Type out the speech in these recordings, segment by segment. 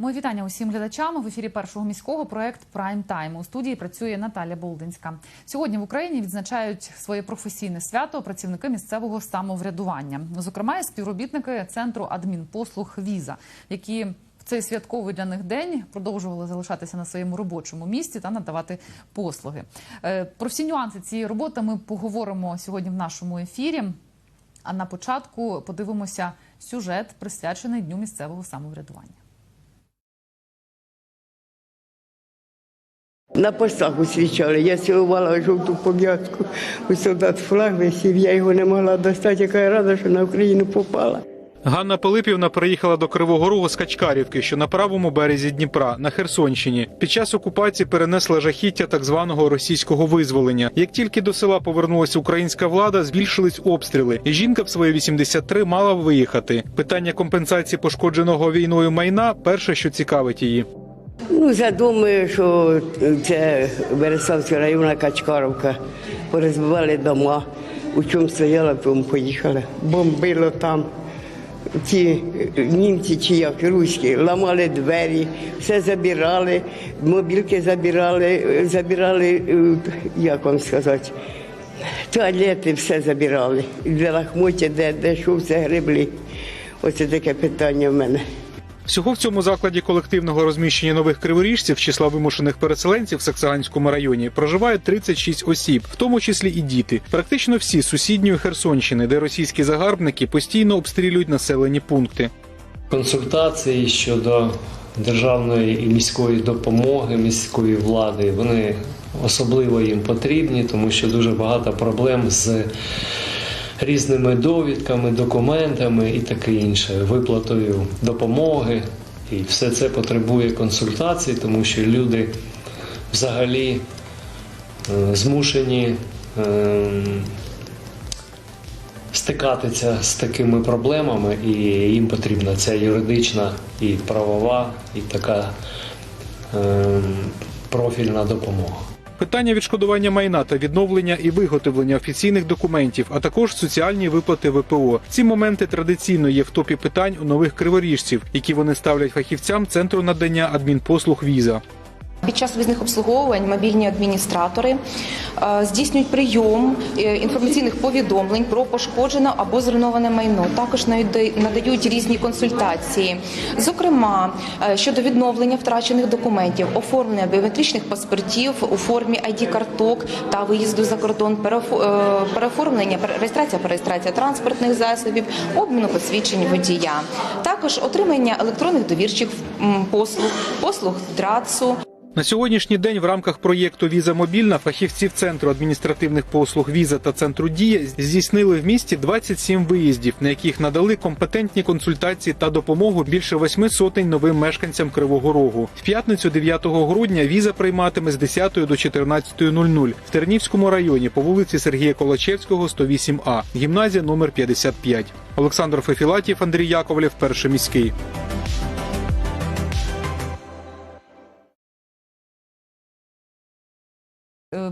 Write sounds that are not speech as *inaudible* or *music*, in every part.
Мої вітання усім глядачам в ефірі першого міського проект Прайм Тайм. У студії працює Наталя Болдинська. Сьогодні в Україні відзначають своє професійне свято працівники місцевого самоврядування, зокрема співробітники центру адмінпослуг Віза, які в цей святковий для них день продовжували залишатися на своєму робочому місці та надавати послуги. Е, Про всі нюанси цієї роботи ми поговоримо сьогодні в нашому ефірі. А на початку подивимося сюжет, присвячений дню місцевого самоврядування. На постах усвічали. Я цілувала жовту пов'язку. У солдат флаг висів, я його не могла достати, яка я рада, що на Україну попала. Ганна Пилипівна приїхала до Кривого Рогу з Качкарівки, що на правому березі Дніпра на Херсонщині. Під час окупації перенесла жахіття так званого російського визволення. Як тільки до села повернулася українська влада, збільшились обстріли, і жінка в свої 83 мала виїхати. Питання компенсації пошкодженого війною майна перше, що цікавить її. Ну, задумаю, що це Береславська районна Качкаровка. Порозбивали дома. У чому стояла, в тому поїхали. Бомбило там. Ті німці чи як руські ламали двері, все забирали, мобілки забирали, забирали, е, як вам сказати, туалети все забирали. Де лахмотя, де, де що все гребли. Оце таке питання в мене. Всього в цьому закладі колективного розміщення нових криворіжців числа вимушених переселенців в Саксаганському районі проживає 36 осіб, в тому числі і діти. Практично всі з сусідньої Херсонщини, де російські загарбники постійно обстрілюють населені пункти. консультації щодо державної і міської допомоги міської влади. Вони особливо їм потрібні, тому що дуже багато проблем з різними довідками, документами і таке інше, виплатою допомоги. І все це потребує консультацій, тому що люди взагалі е, змушені. ем, стикатися з такими проблемами, і їм потрібна ця юридична і правова, і така ем, профільна допомога. Питання відшкодування майна та відновлення і виготовлення офіційних документів, а також соціальні виплати ВПО. Ці моменти традиційно є в топі питань у нових криворіжців, які вони ставлять фахівцям центру надання адмінпослуг віза. Під час візних обслуговувань мобільні адміністратори е, здійснюють прийом е, інформаційних повідомлень про пошкоджене або зруйноване майно. Також надають- різні консультації, зокрема е, щодо відновлення втрачених документів, оформлення біометричних паспортів у формі id карток та виїзду за кордон, переоформлення, пере- реєстрація, перереєстрація транспортних засобів, обміну посвідчень водія, також отримання електронних довірчих послуг, послуг драцу. На сьогоднішній день в рамках проєкту Віза мобільна фахівців центру адміністративних послуг Віза та центру Дія здійснили в місті 27 виїздів, на яких надали компетентні консультації та допомогу більше восьми сотень новим мешканцям Кривого Рогу. В п'ятницю 9 грудня віза прийматиме з 10 до 14.00 в Тернівському районі по вулиці Сергія Колачевського, 108А, гімназія номер 55. Олександр Фефілатів, Андрій Яковлєв, перший міський.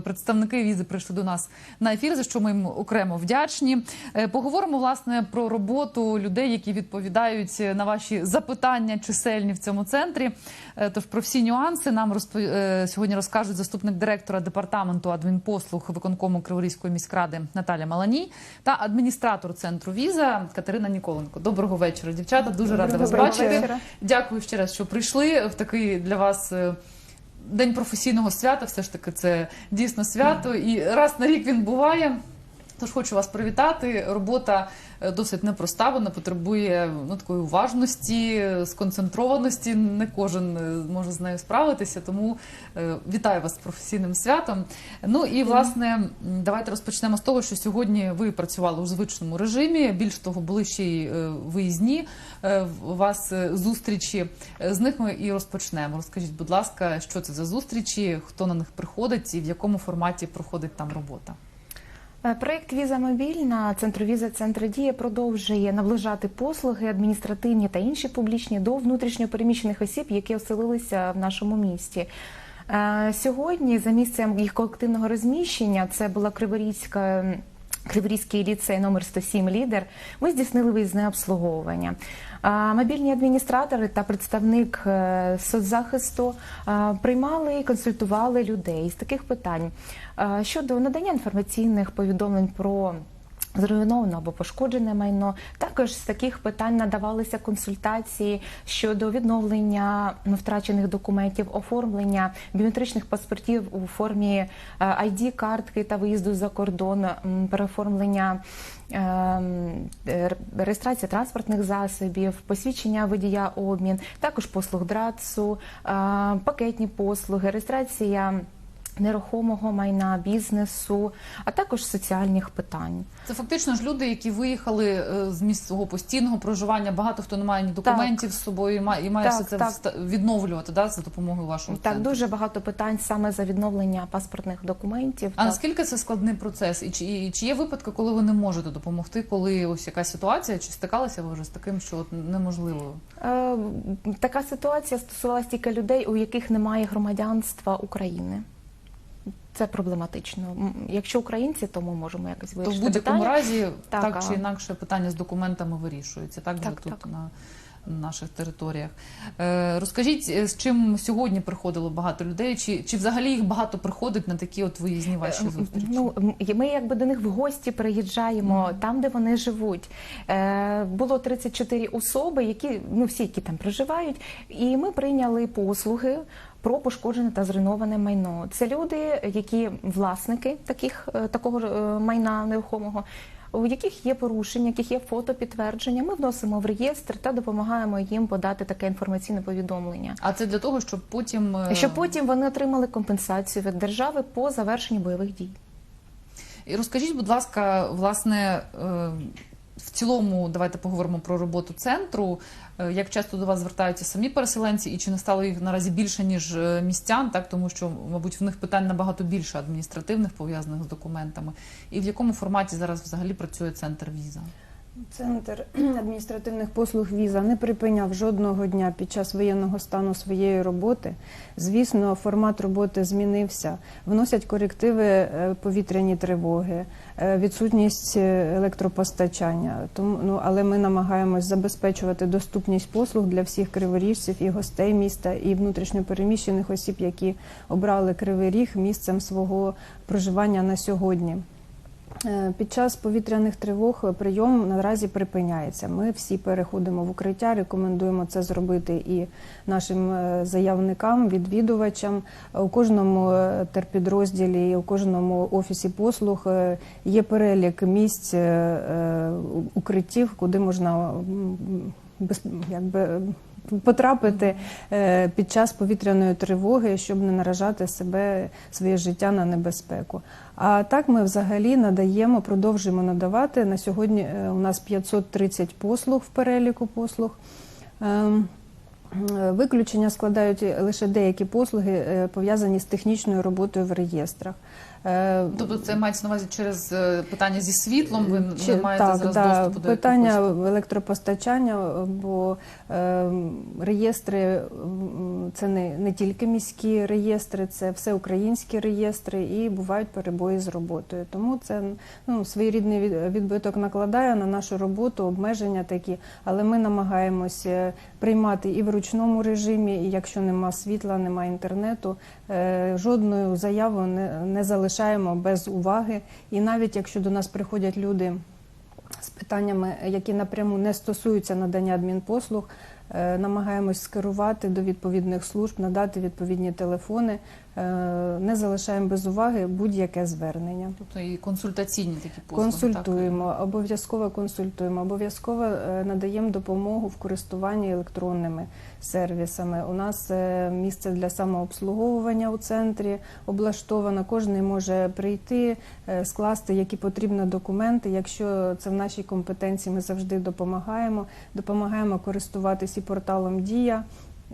Представники візи прийшли до нас на ефір, за що ми їм окремо вдячні. Е, Поговоримо власне про роботу людей, які відповідають на ваші запитання чисельні в цьому центрі. Е, Тож про всі нюанси нам розпо... е, сьогодні розкажуть заступник директора департаменту адмінпослуг виконкому Криворізької міськради Наталя Маланій та адміністратор центру віза Катерина Ніколенко. Доброго вечора, дівчата. Дуже рада вас бачити. Дякую ще раз, що прийшли в такий для вас. День професійного свята, все ж таки, це дійсно свято, і раз на рік він буває. Тож хочу вас привітати. Робота е, досить непроста, вона потребує ну, такої уважності, сконцентрованості. Не кожен е, може з нею справитися. Тому е, вітаю вас з професійним святом. Ну і власне давайте розпочнемо з того, що сьогодні ви працювали у звичному режимі. Більш того, були ще й виїзні у вас зустрічі. З них ми і розпочнемо. Розкажіть, будь ласка, що це за зустрічі, хто на них приходить і в якому форматі проходить там робота. Е, Проєкт Віза Мобільна Центру Віза Центр Дія продовжує наближати послуги адміністративні та інші публічні до внутрішньопереміщених осіб, які оселилися в нашому місті. Е, Сьогодні за місцем їх колективного розміщення це була Криворізька Криворізький ліцей номер 107 лідер. Ми здійснили виїзне обслуговування. Мобільні адміністратори та представник е, соцзахисту приймали і консультували людей з таких питань щодо надання інформаційних повідомлень про Зруйноване або пошкоджене майно. Також з таких питань надавалися консультації щодо відновлення втрачених документів, оформлення біометричних паспортів у формі id картки та виїзду за кордон, переоформлення. ем, е, Реєстрація транспортних засобів, посвідчення водія обмін, також послуг драцу, е, пакетні послуги, реєстрація нерухомого майна, бізнесу, а також соціальних питань. Це фактично ж люди, які виїхали е, з місць свого постійного проживання. Багато хто не має ні документів з собою і має, і має Так, все це так. відновлювати да, за допомогою вашого Так, центру. дуже багато питань саме за відновлення паспортних документів. А Так. наскільки це складний процес? І чи, і чи є випадки, коли ви не можете допомогти, коли ось якась ситуація, чи стикалися ви вже з таким, що от неможливо? Е, Така ситуація стосувалася тільки людей, у яких немає громадянства України. Це проблематично. Якщо українці, то ми можемо якось То в будь-якому разі так, Так, чи інакше питання з документами вирішується, так, Так, вже тут так. на наших територіях. Е, розкажіть, е, з чим сьогодні приходило багато людей, чи, чи взагалі їх багато приходить на такі от виїзні ваші Е, зустрічі? Ну, ми якби до них в гості приїжджаємо там, де вони живуть. Було 34 особи, які ну всі, які там проживають, і ми прийняли послуги. Про пошкоджене та зруйноване майно. Це люди, які власники таких е, такого е, майна нерухомого, у яких є порушення, яких є фотопідтвердження. Ми вносимо в реєстр та допомагаємо їм подати таке інформаційне повідомлення. А це для того, щоб потім е, Щоб потім вони отримали компенсацію від держави по завершенні бойових дій. І розкажіть, будь ласка, власне, в цілому, давайте поговоримо про роботу центру. Е, Як часто до вас звертаються самі переселенці, і чи не стало їх наразі більше ніж е, містян, так тому що, мабуть, в них питань набагато більше адміністративних пов'язаних з документами. І в якому форматі зараз взагалі працює центр віза? Центр адміністративних послуг віза не припиняв жодного дня під час воєнного стану своєї роботи. Звісно, формат роботи змінився. Вносять корективи е, повітряні тривоги, е, відсутність е, електропостачання. Тому ну але ми намагаємось забезпечувати доступність послуг для всіх криворіжців і гостей міста, і внутрішньопереміщених осіб, які обрали Кривий Ріг місцем свого проживання на сьогодні. Е, Під час повітряних тривог прийом наразі припиняється. Ми всі переходимо в укриття. Рекомендуємо це зробити і нашим е, заявникам, відвідувачам. У кожному е, терпідрозділі, у кожному офісі послуг є перелік місць укриттів, куди можна якби. Потрапити е, під час повітряної тривоги, щоб не наражати себе своє життя на небезпеку. А так ми взагалі надаємо, продовжуємо надавати на сьогодні. е, У нас 530 послуг в переліку послуг. Ем, е, Виключення складають лише деякі послуги, пов'язані з технічною роботою в реєстрах. Е, Тобто це мається на увазі через е, питання зі світлом. Ви Чи- не маєте так, зараз да, доступу до питання якихось- електропостачання, бо е, реєстри це не, не тільки міські реєстри, це все українські реєстри і бувають перебої з роботою. Тому це ну, своєрідний від- відбиток накладає на нашу роботу, обмеження такі, але ми намагаємося приймати і в ручному режимі, і якщо нема світла, нема інтернету, е, жодну заяву не, не залишаємо без уваги. І навіть якщо до нас приходять люди з питаннями, які напряму не стосуються надання адмінпослуг, е, намагаємось скерувати до відповідних служб, надати відповідні телефони, е, не залишаємо без уваги будь-яке звернення. Тобто і консультаційні такі послуги. Консультуємо, обов'язково консультуємо, обов'язково надаємо допомогу в користуванні електронними сервісами. У нас е, місце для самообслуговування у центрі облаштовано. Кожен може прийти, е, скласти які потрібні документи. Якщо це в нашій компетенції, ми завжди допомагаємо. Допомагаємо користуватись і порталом Дія.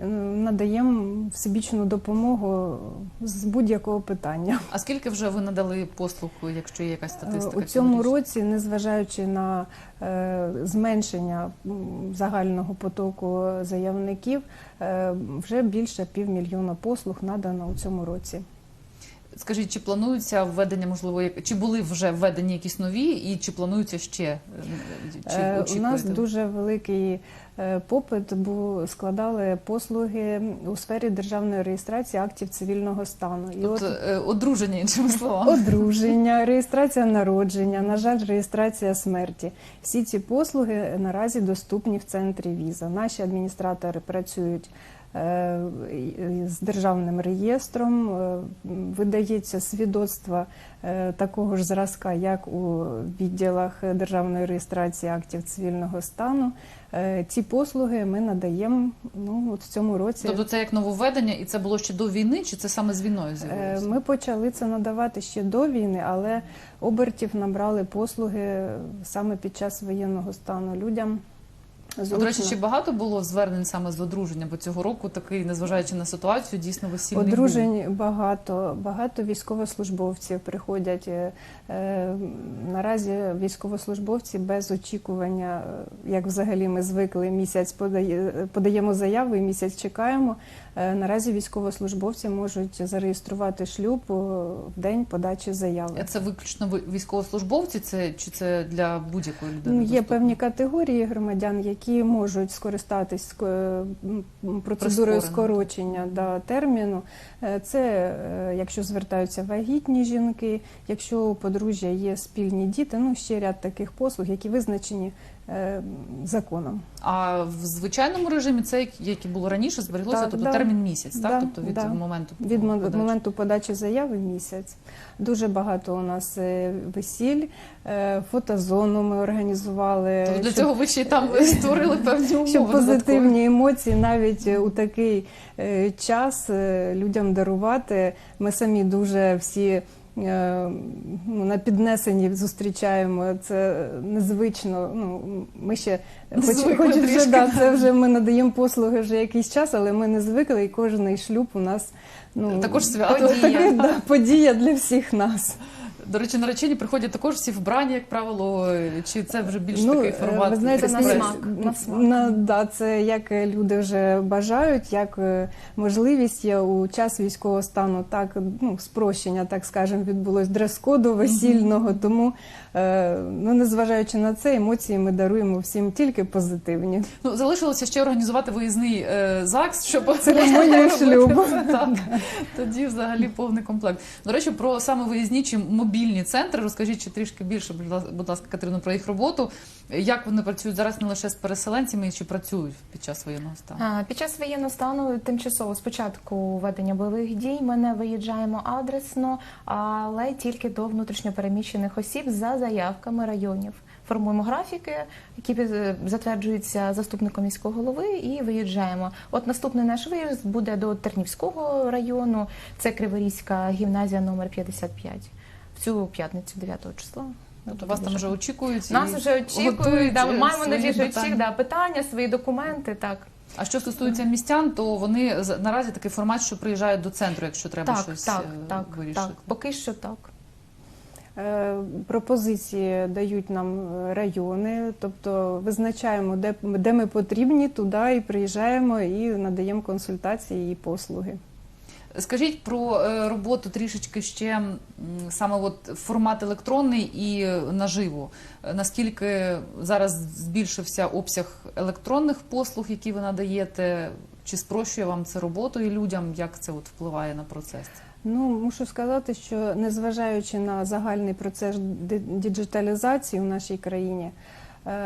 Е, Надаємо всебічну допомогу з будь-якого питання. А скільки вже ви надали послуг, якщо є якась статистика? У цьому році, незважаючи на е, зменшення загального потоку заявників, е, вже більше півмільйона послуг надано у цьому році. Скажіть, чи планується введення, можливо, як- чи були вже введені якісь нові, і чи плануються ще? Е, Чи Е, У нас дуже великий е, попит, бо складали послуги у сфері державної реєстрації актів цивільного стану. І Тобто от одруження, іншими словами. одруження, реєстрація народження, на жаль, реєстрація смерті. Всі ці послуги наразі доступні в центрі віза. Наші адміністратори працюють. Е, З державним реєстром е, видається свідоцтво е, такого ж зразка, як у відділах державної реєстрації актів цивільного стану. Ці послуги ми надаємо ну, от в цьому році. Тобто це як нововведення, і це було ще до війни, чи це саме з війною з'явилося? Ми почали це надавати ще до війни, але обертів набрали послуги саме під час воєнного стану людям. До речі, чи багато було звернень саме з одруження? Бо цього року такий, незважаючи на ситуацію, дійсно весільний одружень Одружень багато, багато військовослужбовців приходять. Е, е, наразі військовослужбовці без очікування, е, як взагалі ми звикли, місяць подає, подаємо заяву і місяць чекаємо. Е, наразі військовослужбовці можуть зареєструвати шлюб е, в день подачі заяви. Це виключно ви- військовослужбовці, це чи це для будь-якої людини? Ну, Є доступно? певні категорії громадян, які можуть скористатись процедурою скорочення да, терміну. Е, Це якщо звертаються вагітні жінки, якщо у подружжя є спільні діти, ну ще ряд таких послуг, які визначені законом. А в звичайному режимі це як- і було раніше, збереглося, Так, тобто да. термін місяць, Да, так? Тобто від да. моменту Від подачі. моменту подачі заяви місяць. Дуже багато у нас е, весіль, е, фотозону ми організували. Тобто для щоб- цього ви ще й там *laughs* створили певні умови. щоб позитивні емоції навіть е, у такий е, час е, людям дарувати. Ми самі дуже всі. Е, Ну, на піднесенні зустрічаємо це незвично. Ну ми ще хоч, хоч вже да, це вже ми надаємо послуги вже якийсь час, але ми не звикли, і кожний шлюб у нас ну Також свято. Подія, да, подія для всіх нас. До речі, наречені приходять також всі вбрані, як правило, чи це вже більш такий е, формат? ви знаєте, на смак, на смак. На, да, це як е, люди вже бажають, як е, можливість є у час військового стану, так ну спрощення, так скажемо, відбулось дрес-коду весільного. Тому, е, ну незважаючи на це, емоції ми даруємо всім тільки позитивні. Ну, залишилося ще організувати виїзний е, ЗАГС, щоб Церемонію шлюбу. це, *laughs* Так, тоді взагалі повний комплект. До речі, про саме виїзні чи мобільні центри. Розкажіть ще трішки більше, будь ласка, Катерино, про їх роботу. Як вони працюють зараз не лише з переселенцями, чи працюють під час воєнного стану? Під час воєнного стану тимчасово спочатку ведення бойових дій ми не виїжджаємо адресно, але тільки до внутрішньопереміщених осіб за заявками районів. Формуємо графіки, які е, затверджуються заступником міського голови, і виїжджаємо. От наступний наш виїзд буде до Тернівського району. Це Криворізька гімназія номер 55. Цю п'ятницю, 9 числа. Тобто вас там вже очікують? Нас і вже очікують, да, ми е, маємо надію, що питання. да, питання, свої документи. Так, А що стосується містян, то вони з- наразі такий формат, що приїжджають до центру, якщо треба так, щось так, е, так, вирішити. так. Поки що так. Е, Пропозиції дають нам райони, тобто визначаємо, де, де ми потрібні, туди і приїжджаємо і надаємо консультації і послуги. Скажіть про е, роботу трішечки ще саме от формат електронний і наживо. Е, Наскільки зараз збільшився обсяг електронних послуг, які ви надаєте? Чи спрощує вам це роботу і людям? Як це от впливає на процес? Ну, мушу сказати, що незважаючи на загальний процес діджиталізації в нашій країні,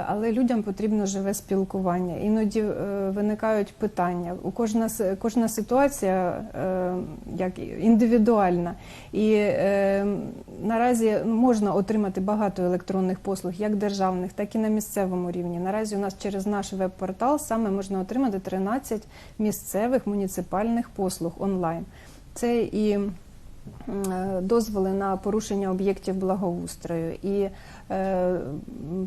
але людям потрібно живе спілкування. Іноді е, виникають питання. У кожна кожна ситуація е, як індивідуальна, і е, наразі можна отримати багато електронних послуг, як державних, так і на місцевому рівні. Наразі у нас через наш веб-портал саме можна отримати 13 місцевих муніципальних послуг онлайн. Це і е, дозволи на порушення об'єктів благоустрою, і е,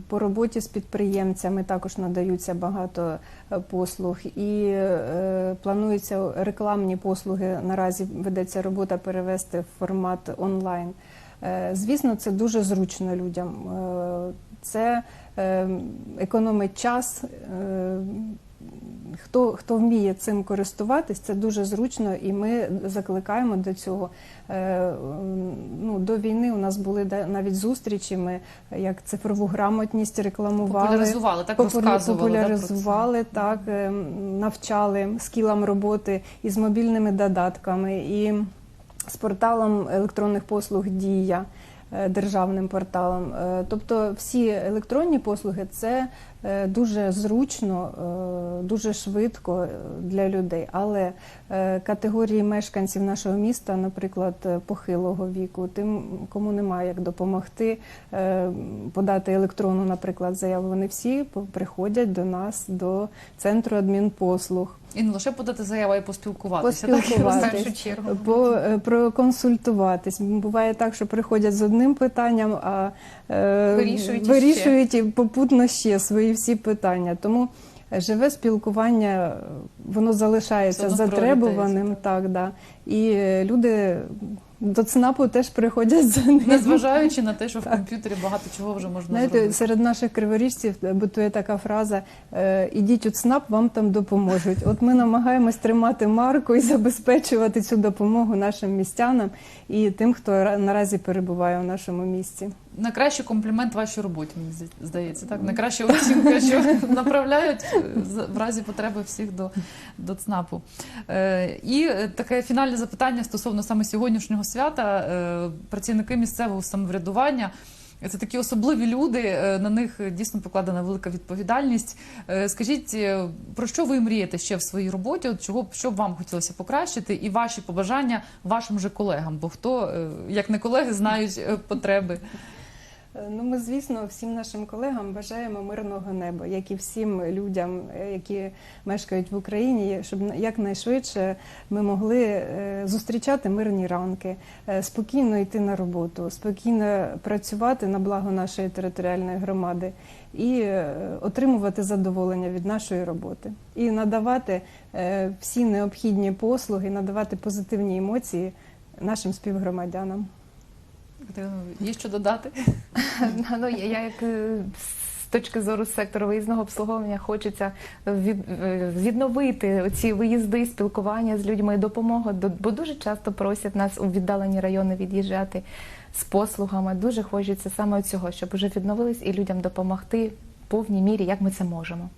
по роботі з підприємцями також надаються багато е, послуг, і е, плануються рекламні послуги. Наразі ведеться робота перевести в формат онлайн. Е, Звісно, це дуже зручно людям. Е, Це е, економить час. Хто, хто вміє цим користуватись, це дуже зручно, і ми закликаємо до цього. Е, Ну, до війни у нас були навіть зустрічі. Ми як цифрову грамотність рекламували, Популяризували, так розказували. да, популяризували, так е, навчали скілам роботи із мобільними додатками і з порталом електронних послуг Дія. е, Державним порталом, тобто всі електронні послуги це дуже зручно, е, дуже швидко е, для людей. Але е, категорії мешканців нашого міста, наприклад, е, похилого віку, тим, кому немає як допомогти е, подати електронну, наприклад, заяву, вони всі приходять до нас до центру адмінпослуг. І не лише подати заяву, а й поспілкуватися. так? Поспілкуватись. В першу чергу. По, е, проконсультуватись. Буває так, що приходять з одним питанням, а е, Вирішують вирішують і попутно ще свої всі питання. Тому живе спілкування, е, воно залишається затребуваним. Так, да. І е, люди до ЦНАПу теж приходять за ним. Незважаючи на те, що в комп'ютері багато чого вже можна Знаєте, зробити. серед наших криворіжців бутує така фраза: е, ідіть у ЦНАП, вам там допоможуть. От ми намагаємось тримати марку і забезпечувати цю допомогу нашим містянам і тим, хто ра- наразі перебуває у нашому місті. Найкращий комплімент вашій роботі, мені здається. Так? Найкраща оцінка, що *laughs* направляють е, в разі потреби всіх до, до ЦНАПу. Е, і таке фінальне запитання стосовно саме сьогоднішнього свята. Е, працівники місцевого самоврядування. Це такі особливі люди, е, на них дійсно покладена велика відповідальність. Е, Скажіть, про що ви мрієте ще в своїй роботі? От чого що б вам хотілося покращити, і ваші побажання вашим же колегам? Бо хто, як не колеги, знають потреби. Ну, ми, звісно, всім нашим колегам бажаємо мирного неба, як і всім людям, е, які мешкають в Україні, щоб якнайшвидше ми могли е, зустрічати мирні ранки, е, спокійно йти на роботу, спокійно працювати на благо нашої територіальної громади і отримувати задоволення від нашої роботи, і надавати всі необхідні послуги, надавати позитивні емоції нашим співгромадянам. Є що додати? *laughs* Ну, я як е, з точки зору сектору виїзного обслуговування хочеться від, е, відновити ці виїзди, спілкування з людьми, допомога, до- бо дуже часто просять нас у віддалені райони від'їжджати з послугами. Дуже хочеться саме цього, щоб вже відновились і людям допомогти в повній мірі, як ми це можемо.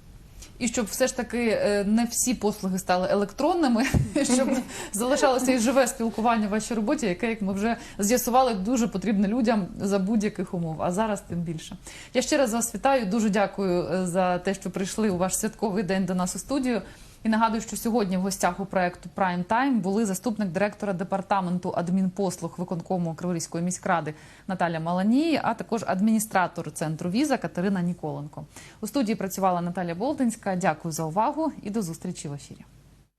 І щоб все ж таки е, не всі послуги стали електронними, *laughs* щоб залишалося і живе спілкування в вашій роботі, яке, як ми вже з'ясували, дуже потрібне людям за будь-яких умов. А зараз тим більше. Я ще раз вас вітаю. Дуже дякую е, за те, що прийшли у ваш святковий день до нас у студію. І нагадую, що сьогодні в гостях у проекту Prime Time були заступник директора департаменту адмінпослуг виконкому Криворізької міськради Наталя Маланії, а також адміністратор центру Віза Катерина Ніколенко. У студії працювала Наталя Болдинська. Дякую за увагу і до зустрічі в ефірі.